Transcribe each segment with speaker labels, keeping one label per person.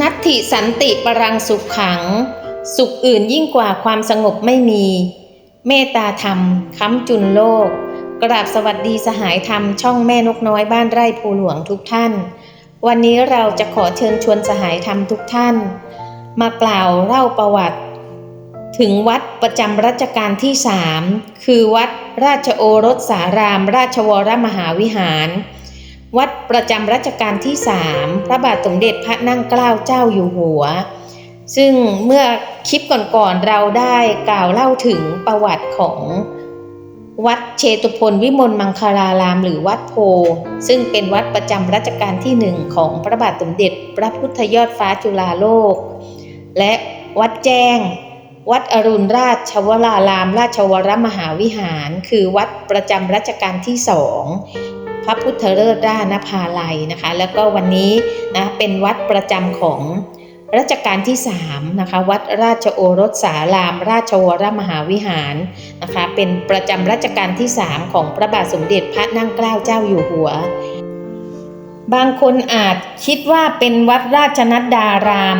Speaker 1: นัตถิสันติปรังสุขขัง สุขอื่นยิ่งกว่าความสงบไม่มี เมตตาธรรมค้ำจุนโลก กราบสวัสดีสหายธรรมช่องแม่นกน้อยบ้านไร่ภูหลวงทุกท่าน วันนี้เราจะขอเชิญชวนสหายธรรมทุกท่าน มากล่าวเล่าประวัติ ถึงวัดประจำรัชกาลที่สามคือวัดราชโอรสสาราม ราชวรมหาวิหาร วัดประจำรัชกาลที่สามพระบาทสมเด็จพระนั่งเกล้าเจ้าอยู่หัว ซึ่งเมื่อคลิปก่อนๆเราได้กล่าวเล่าถึงประวัติของวัดเชตุพนวิมลมังคาราราม หรือวัดโพ ซึ่งเป็นวัดประจำรัชกาลที่หนึ่งของพระบาทสมเด็จพระพุทธยอดฟ้าจุฬาโลก และวัดแจ้ง วัดอรุณราชวราราม ราชวรมหาวิหาร คือวัดประจำรัชกาลที่สอง พระพุทธเลิศด้านภาลัยนะคะ แล้วก็วันนี้นะเป็นวัดประจำของรัชกาลที่3นะคะวัดราชโอรสสาราม ราชวรมหาวิหารนะคะเป็นประจำรัชกาลที่ 3 ของพระบาทสมเด็จพระนั่งเกล้าเจ้าอยู่หัว บางคนอาจคิดว่าเป็นวัดราชนัดดาราม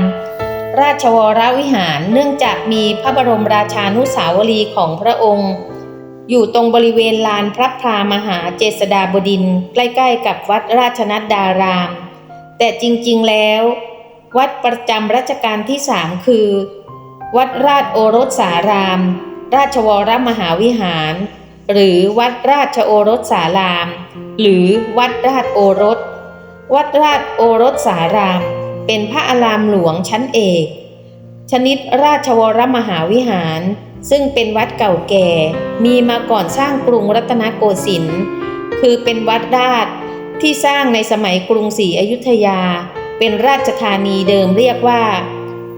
Speaker 1: ราชวรวิหาร เนื่องจากมีพระบรมราชานุสาวรีของพระองค์ อยู่ตรงบริเวณลานพระพรามหาเจษฎาบดินใกล้ๆ กับวัดราชนัดดาราม แต่จริงๆแล้ว วัดประจำรัชกาลที่สามคือ วัดราชโอรสสาราม ราชวรมหาวิหาร หรือวัดราชโอรสสาราม หรือวัดราชโอรส วัดราชโอรสสาราม เป็นพระอารามหลวงชั้นเอก ชนิดราชวรมหาวิหาร ซึ่งเป็นวัดเก่าแก่ มีมาก่อนสร้างกรุงรัตนโกสินทร์ คือเป็นวัดราชที่สร้างในสมัยกรุงศรีอยุธยา เป็นราชธานีเดิมเรียกว่า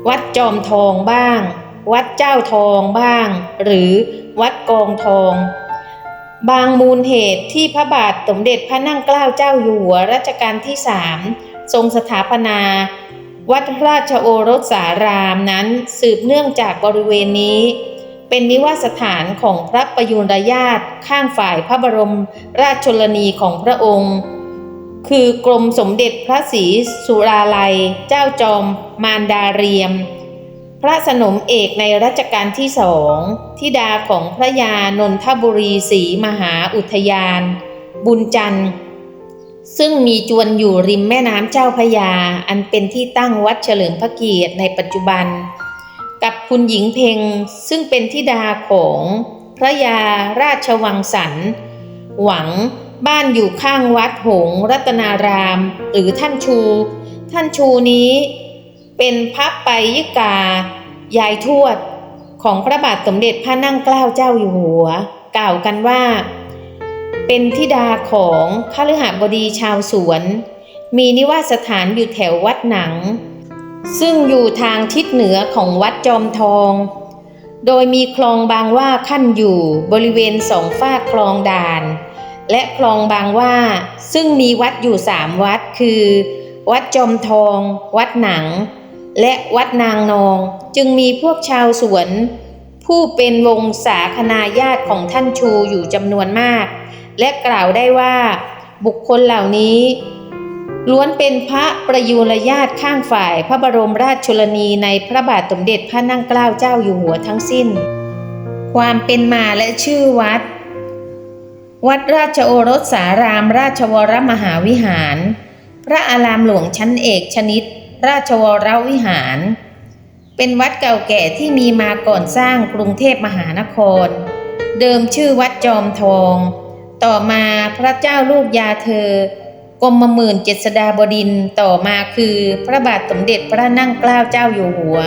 Speaker 1: วัดจอมทองบ้าง วัดเจ้าทองบ้าง หรือวัดกองทอง บางมูลเหตุที่พระบาทสมเด็จพระนั่งเกล้าเจ้าอยู่หัวรัชกาลที่สามทรงสถาปนาวัดราชโอรสสารามนั้นสืบเนื่องจากบริเวณนี้ เป็นนิวาสถานของพระประยุรญาติข้างฝ่ายพระบรมราชชนนีของพระองค์ คือกรมสมเด็จพระศรีสุราลัย เจ้าจอมมารดาเรียม พระสนมเอกในรัชกาลที่สองทิดาของพระยานนทบุรีศรีมหาอุทยาน บุญจันทร์ ซึ่งมีจวนอยู่ริมแม่น้ำเจ้าพระยา อันเป็นที่ตั้งวัดเฉลิมพระเกียรติในปัจจุบัน คุณหญิงเพงซึ่งเป็นธิดาของพระยาราชวังสัน หวังบ้านอยู่ข้างวัดหงรัตนาราม หรือท่านชู ท่านชูนี้เป็นพระไปยิกายายทวด ของพระบาทสมเด็จพระนั่งเกล้าเจ้าอยู่หัว กล่าวกันว่า เป็นธิดาของข้าฤหบดีชาวสวน มีนิวาสถานอยู่แถววัดหนัง ซึ่งอยู่ทางทิศเหนือของวัดจอมทอง โดยมีคลองบางว่าขั้นอยู่บริเวณสองฝ้าคลองด่าน และคลองบางว่าซึ่งมีวัดอยู่สามวัดคือ วัดจอมทอง วัดหนัง และวัดนางนองจึงมีพวกชาวสวน ผู้เป็นวงศาคณาญาติของท่านชูอยู่จำนวนมาก และกล่าวได้ว่าบุคคลเหล่านี้ ล้วนเป็นพระประยุรญาติข้างฝ่าย พระบรมราชชนนีในพระบาทสมเด็จพระนั่งเกล้าเจ้าอยู่หัวทั้งสิ้น ความเป็นมาและชื่อวัด วัดราชโอรสสารามราชวรมหาวิหาร พระอารามหลวงชั้นเอกชนิด ราชวรวิหาร เป็นวัดเก่าแก่ที่มีมาก่อนสร้างกรุงเทพมหานคร เดิมชื่อวัดจอมทอง ต่อมาพระเจ้าลูกยาเธอ กรมหมื่นเจษฎาบดินต่อมาคือพระบาทสมเด็จพระนั่งเกล้าเจ้าอยู่หัว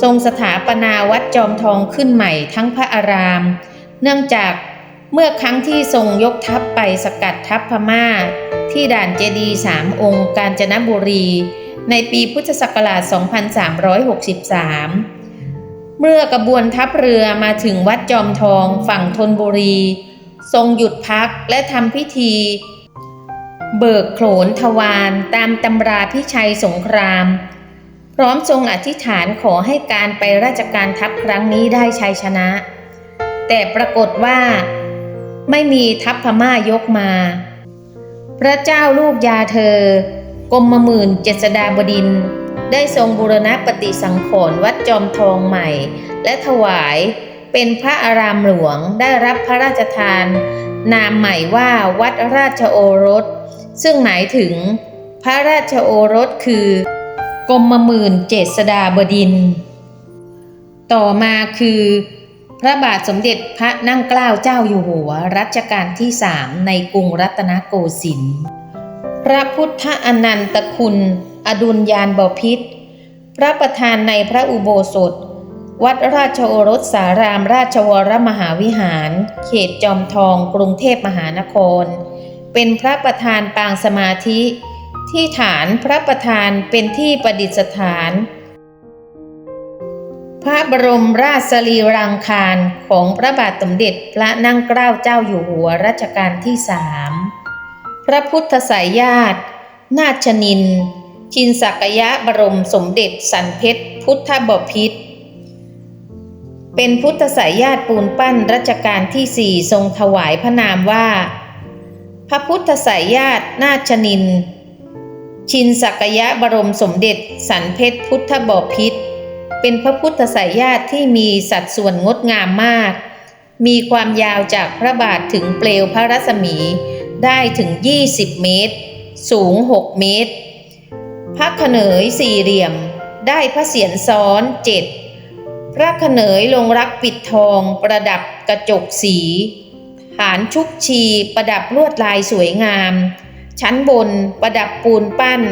Speaker 1: ทรงสถาปนาวัดจอมทองขึ้นใหม่ทั้งพระอาราม เนื่องจากเมื่อครั้งที่ทรงยกทัพไปสกัดทัพพม่า ที่ด่านเจดีสามองค์กาญจนบุรี ในปีพุทธศักราช 2363 เมื่อกระบวนทัพเรือมาถึงวัดจอมทองฝั่งธนบุรี ทรงหยุดพักและทำพิธี เบิกโขนทวารตามตำราพิชัยสงคราม พร้อมทรงอธิษฐานขอให้การไปราชการทัพครั้งนี้ได้ชัยชนะ แต่ปรากฏว่า ไม่มีทัพพม่ายกมา พระเจ้าลูกยาเธอกรมหมื่นเจษฎาบดิน ได้ทรงบูรณะปฏิสังขรณ์วัดจอมทองใหม่ และถวายเป็นพระอารามหลวงได้รับพระราชทาน นามใหม่ว่าวัดราชโอรส ซึ่งหมายถึงพระราชโอรสคือกรมหมื่นเจษฎาบดิน ต่อมาคือพระบาทสมเด็จพระนั่งเกล้าเจ้าอยู่หัวรัชกาลที่สามในกรุงรัตนโกสินทร์ พระพุทธอนันตคุณ อดุลยานบพิษ พระประธานในพระอุโบสถ วัดราชโอรสสารามราชวรมหาวิหาร เขตจอมทองกรุงเทพมหานคร เป็นพระประธานปางสมาธิ ที่ฐานพระประธานเป็นที่ประดิษฐาน พระบรมราชสรีรังคารของพระบาทสมเด็จพระนั่งเกล้าเจ้าอยู่หัวรัชกาลที่สามพระพุทธสายญาติ นาชนิน ชินสักยะบรมสมเด็จสันเพชรพุทธบพิตรเป็นพุทธสายญาติปูนปั้นรัชกาลที่สี่ทรงถวายพระนามว่า พระพุทธสายญาตินาชนิน ชินสักยะบรมสมเด็จสันเพชรพุทธบพิตรเป็นพระพุทธสายญาติที่มีสัดส่วนงดงามมาก มีความยาวจากพระบาทถึงเปลวพระรัศมีได้ถึง 20 เมตร สูง 6 เมตร พระขเนยสี่เหลี่ยม ได้พระเศียรซ้อนเจ็ดพระขเนยลงรักปิดทองประดับกระจกสี ฐานชุกชีประดับลวดลายสวยงาม ชั้นบนประดับปูนปั้น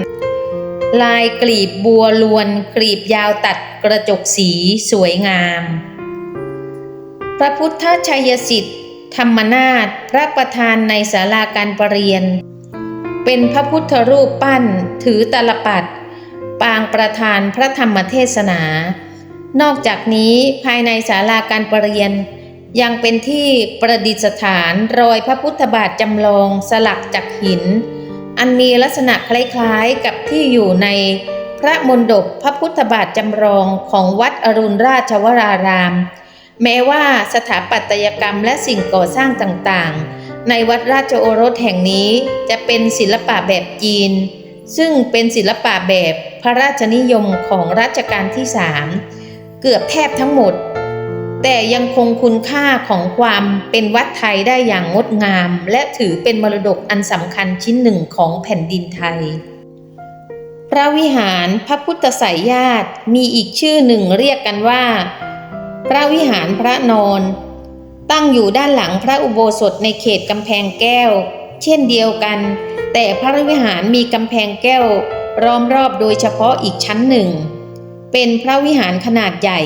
Speaker 1: ลายกลีบบัวลวน กลีบยาวตัดกระจกสีสวยงาม พระพุทธชัยสิทธิ์ ธรรมนาถพระประธานในศาลาการประเรียน เป็นพระพุทธรูปปั้นถือตลปัดปางประธานพระธรรมเทศนา นอกจากนี้ภายในศาลาการประเรียน ยังเป็นที่ประดิษฐานรอยพระพุทธบาทจำลองสลักจากหิน อันมีลักษณะคล้ายๆกับที่อยู่ในพระมณฑปพระพุทธบาทจำลองของวัดอรุณราชวราราม แม้ว่าสถาปัตยกรรมและสิ่งก่อสร้างต่างๆ ในวัดราชโอรสแห่งนี้จะเป็นศิลปะแบบจีน ซึ่งเป็นศิลปะแบบพระราชนิยมของรัชกาลที่สามเกือบแทบทั้งหมด แต่ยังคงคุณค่าของความเป็นวัดไทยได้อย่างงดงาม และถือเป็นมรดกอันสำคัญชิ้นหนึ่งของแผ่นดินไทย พระวิหารพระพุทธไสยญาติมีอีกชื่อหนึ่งเรียกกันว่า พระวิหารพระนอน ตั้งอยู่ด้านหลังพระอุโบสถในเขตกำแพงแก้ว เช่นเดียวกัน แต่พระวิหารมีกำแพงแก้วล้อมรอบโดยเฉพาะอีกชั้นหนึ่ง เป็นพระวิหารขนาดใหญ่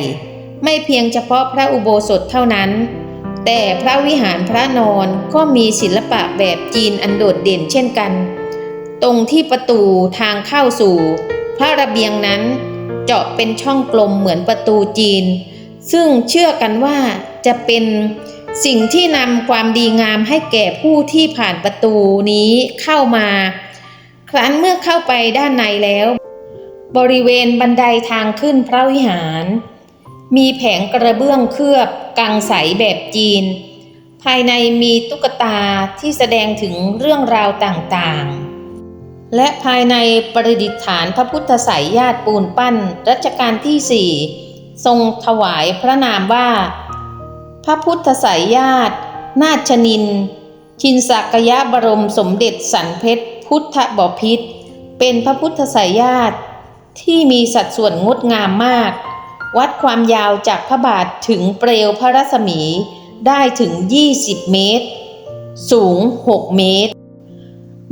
Speaker 1: ไม่เพียงเฉพาะพระอุโบสถเท่านั้น แต่พระวิหารพระนอนก็มีศิลปะแบบจีนอันโดดเด่นเช่นกัน ตรงที่ประตูทางเข้าสู่ พระระเบียงนั้นเจาะเป็นช่องกลมเหมือนประตูจีน ซึ่งเชื่อกันว่าจะเป็นสิ่งที่นำความดีงามให้แก่ผู้ที่ผ่านประตูนี้เข้ามา ครั้นเมื่อเข้าไปด้านในแล้ว บริเวณบันไดทางขึ้นพระวิหาร มีแผงกระเบื้องเคลือบกังใสแบบจีน ภายในมีตุ๊กตาที่แสดงถึงเรื่องราวต่างๆ และภายในประดิษฐานพระพุทธไสยญาติปูนปั้นรัชกาลที่สี่ทรงถวายพระนามว่า พระพุทธไสยญาติ นาชนิน ชินสักยะบรมสมเด็จสันเพชร พุทธบพิตรเป็นพระพุทธไสยญาติที่มีสัดส่วนงดงามมาก วัดความยาวจากพระบาทถึงเปลวพระรัศมีได้ถึง 20 เมตร สูง 6 เมตร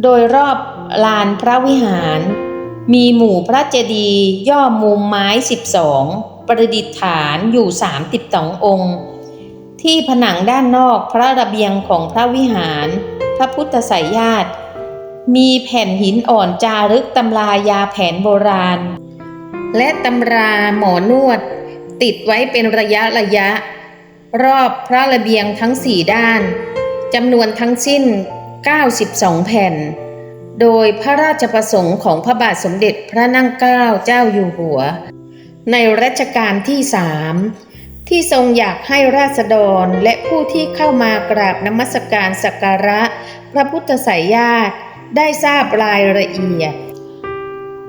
Speaker 1: โดยรอบลานพระวิหาร มีหมู่พระเจดีย์ย่อมุมไม้ 12 ประดิษฐานอยู่ 32 องค์ ที่ผนังด้านนอกพระระเบียงของพระวิหาร พระพุทธไสยญาติ มีแผ่นหินอ่อนจารึกตำรายาแผนโบราณ และตำราหมอนวด ติดไว้เป็นระยะระยะ รอบพระระเบียงทั้งสี่ด้านจำนวนทั้งสิ้น 92 แผ่น โดยพระราชประสงค์ของพระบาทสมเด็จพระนั่งเกล้าเจ้าอยู่หัว ในรัชกาลที่สามที่ทรงอยากให้ราษฎรและผู้ที่เข้ามากราบนมัสการสักการะ พระพุทธไสยญาติได้ทราบรายละเอียด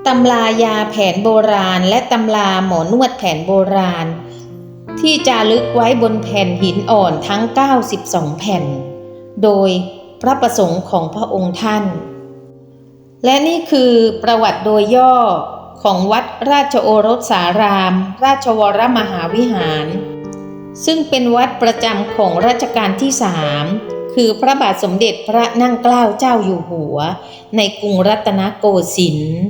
Speaker 1: ตำรายาแผนโบราณ และตำราหมอนวดแผนโบราณ ที่จารึกไว้บนแผ่นหินอ่อนทั้ง 92 แผ่น โดยพระประสงค์ของพระองค์ท่าน และนี่คือประวัติโดยย่อของวัดราชโอรสสาราม ราชวรมหาวิหาร ซึ่งเป็นวัดประจำของรัชกาลที่สามคือพระบาทสมเด็จพระนั่งเกล้าเจ้าอยู่หัว ในกรุงรัตนโกสินทร์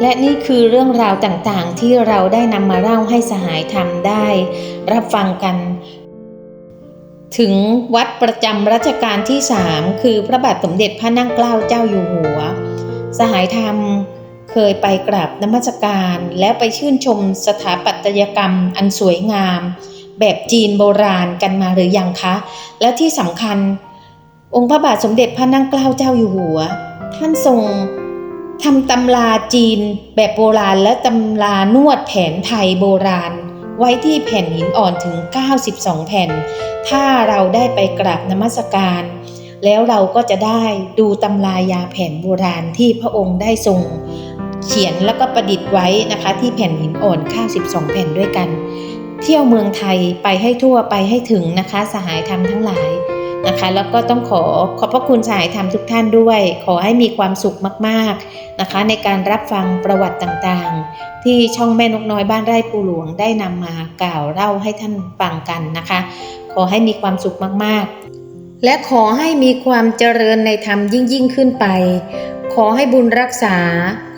Speaker 1: และนี่คือเรื่องราวต่างๆ ที่เราได้นำมาเล่าให้สหายธรรมได้ รับฟังกัน ถึงวัดประจำรัชกาลที่สามคือพระบาทสมเด็จพระนั่งเกล้าเจ้าอยู่หัว สหายธรรมเคยไปกราบนมัสการ แล้วไปชื่นชมสถาปัตยกรรมอันสวยงาม แบบจีนโบราณกันมาหรือยังคะ แล้วที่สำคัญ องค์พระบาทสมเด็จพระนั่งเกล้าเจ้าอยู่หัว ท่านทรง ทำตำราจีนแบบโบราณและตำรานวดแผนไทยโบราณ ไว้ที่แผ่นหินอ่อนถึง 92 แผ่น ถ้าเราได้ไปกราบนมัสการ แล้วเราก็จะได้ดูตำรายาแผ่นโบราณที่พระองค์ได้ทรงเขียนแล้วก็ประดิษฐ์ไว้นะคะที่แผ่นหินอ่อน 92 แผ่นด้วยกัน เที่ยวเมืองไทยไปให้ทั่วไปให้ถึงนะคะ สหายธรรมทั้งหลาย นะคะ แล้วก็ต้องขอขอบพระคุณสายธรรมทุกท่านด้วย ขอให้มีความสุขมากๆนะคะ ในการรับฟังประวัติต่างๆ ที่ช่องแม่นกน้อยบ้านไร่ปูหลวงได้นำมากล่าวเล่าให้ท่านฟังกันนะคะ ขอให้มีความสุขมากๆ และขอให้มีความเจริญในธรรมยิ่งยิ่งขึ้นไป ขอให้บุญรักษา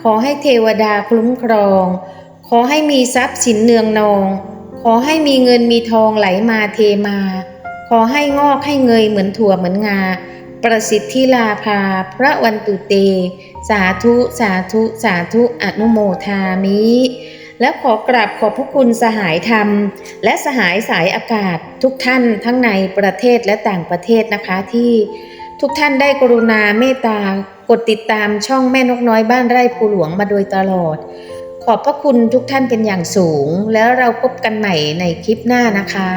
Speaker 1: ขอให้เทวดาคุ้มครอง ขอให้มีทรัพย์สินเนืองนอง ขอให้มีเงินมีทองไหลมาเทมา ขอให้งอกให้เงยเหมือนถั่วเหมือนงา ประสิทธิลาภาพระวันตุเต สาธุสาธุสาธุอนุโมทามิ และขอกราบขอบพระคุณสหายธรรม และสหายสายอากาศทุกท่านทั้งในประเทศและต่างประเทศนะคะที่ทุกท่านได้กรุณาเมตตากดติดตามช่องแม่นกน้อยบ้านไร่ภูหลวงมาโดยตลอด ขอบพระคุณทุกท่านเป็นอย่างสูง แล้วเราพบกันใหม่ในคลิปหน้านะคะ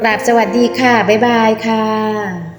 Speaker 1: กราบสวัสดีค่ะ บ๊ายบายค่ะ